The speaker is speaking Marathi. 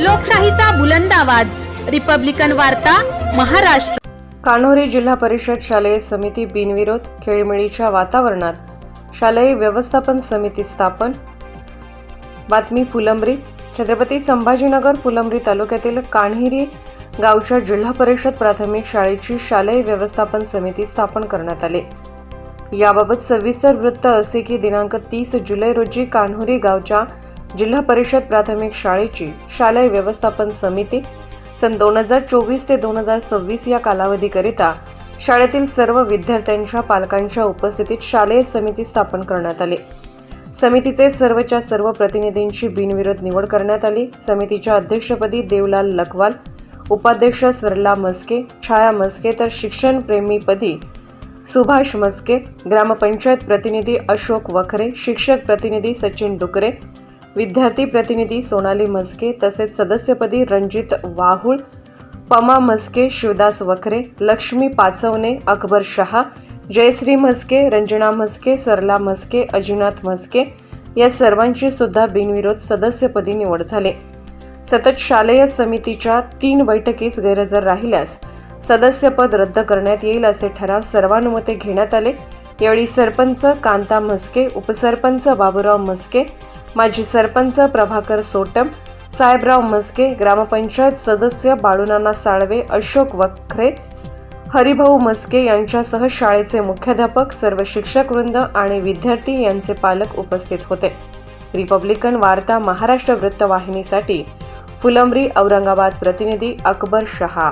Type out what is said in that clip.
लोकशाहीचा बुलंद आवाज. रिपब्लिकन वार्ता महाराष्ट्र. कान्होरी जिल्हा परिषद शालेय समिती बिनविरोध खेळमेळीच्या वातावरणात शालेय व्यवस्थापन समिती स्थापन. बातमी फुलंब्री. छत्रपती संभाजीनगर फुलंब्री तालुक्यातील कान्हिरी गावच्या जिल्हा परिषद प्राथमिक शाळेची शालेय व्यवस्थापन समिती स्थापन करण्यात आली. याबाबत सविस्तर वृत्त असे की दिनांक तीस जुलै रोजी कान्होरी गावच्या जिल्हा परिषद प्राथमिक शाळेची शालेय व्यवस्थापन समिती सन दोन हजार चोवीस ते दोन हजार सव्वीस या कालावधीकरिता शाळेतील सर्व विद्यार्थ्यांच्या पालकांच्या उपस्थितीत शालेय समिती स्थापन करण्यात आली. समितीचे सर्वच्या सर्व प्रतिनिधींची बिनविरोध निवड करण्यात आली. समितीच्या अध्यक्षपदी देवलाल लखवाल उपाध्यक्ष सरला मस्के छाया मस्के तर शिक्षणप्रेमीपदी सुभाष मस्के ग्रामपंचायत प्रतिनिधी अशोक वखरे शिक्षक प्रतिनिधी सचिन डुकरे विद्यार्थी प्रतिनिधी सोनाली मस्के तसेच सदस्यपदी रणजित वाहुळ पमा मस्के शिवदास वखरे लक्ष्मी पाचवणे अकबर शहा जयश्री मस्के रंजना मस्के सरला मस्के अजिनाथ मस्के या सर्वांची सुद्धा बिनविरोध सदस्यपदी निवड झाली. सतत शालेय समितीच्या तीन बैठकीस गैरहजर राहिल्यास सदस्यपद रद्द करण्यात येईल असे ठराव सर्वानुमते घेण्यात आले. यावेळी सरपंच कांता मस्के उपसरपंच बाबूराव मस्के माजी सरपंच प्रभाकर सोटम साहेबराव मस्के ग्रामपंचायत सदस्य बाळूनाना साळवे अशोक वखरे हरिभाऊ मस्के यांच्यासह शाळेचे मुख्याध्यापक सर्व शिक्षक वृंद आणि विद्यार्थी यांचे पालक उपस्थित होते. रिपब्लिकन वार्ता महाराष्ट्र वृत्तवाहिनीसाठी फुलंब्री औरंगाबाद प्रतिनिधी अकबर शहा.